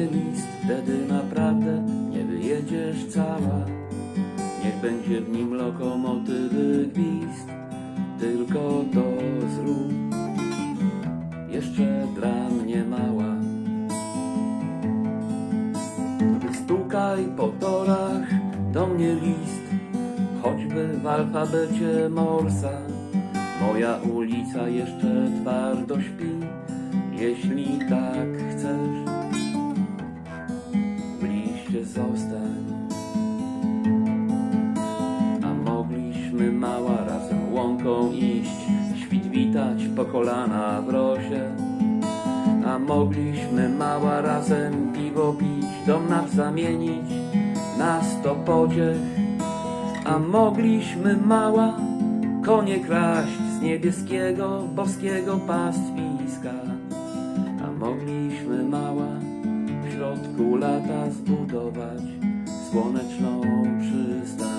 list, wtedy naprawdę nie wyjedziesz cała. Niech będzie w nim lokomotywy gwizd, tylko to zrób. Jeszcze dla mnie mała. Wystukaj po torach do mnie list, choćby w alfabecie Morsa. Moja ulica jeszcze twardo śpi, jeśli tak chcesz. Zostań. A mogliśmy mała razem łąką iść, świt witać po kolana w rosie. A mogliśmy mała razem piwo pić, dom nasz zamienić na sto podziech. A mogliśmy mała konie kraść z niebieskiego, boskiego pastwiska. A mogliśmy mała środku lata zbudować słoneczną przystań.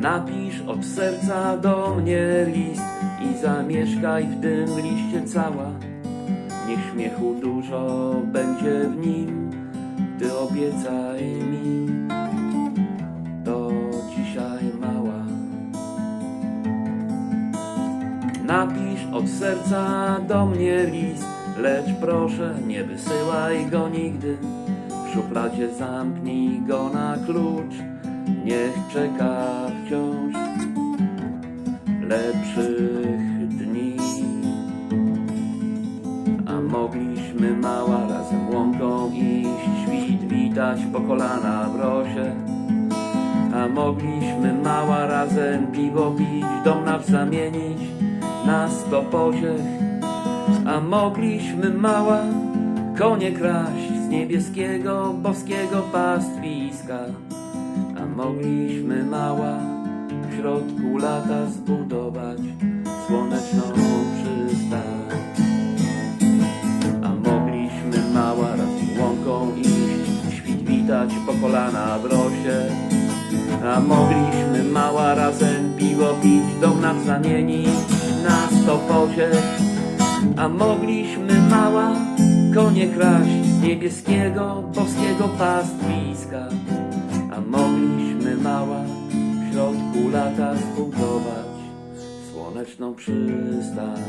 Napisz od serca do mnie list i zamieszkaj w tym liście cała. Niech śmiechu dużo będzie w nim, ty obiecaj mi, to dzisiaj mała. Napisz od serca do mnie list, lecz proszę nie wysyłaj go nigdy. W szufladzie zamknij go na klucz, niech czeka wciąż lepszych dni. A mogliśmy mała razem łąką iść, świt witać po kolana w rosie. A mogliśmy mała razem piwo pić, dom nasz zamienić na sto. A mogliśmy mała konie kraść z niebieskiego, boskiego pastwiska. A mogliśmy mała w środku lata zbudować słoneczną przystań. A mogliśmy mała razem łąką iść, świt witać po kolana w rosie. A mogliśmy mała razem piwo pić, dom nam zamienić na sto pociech. A mogliśmy mała konie kraść z niebieskiego, boskiego pastwiska. A mogliśmy mała w środku lata zbudować słoneczną przystań.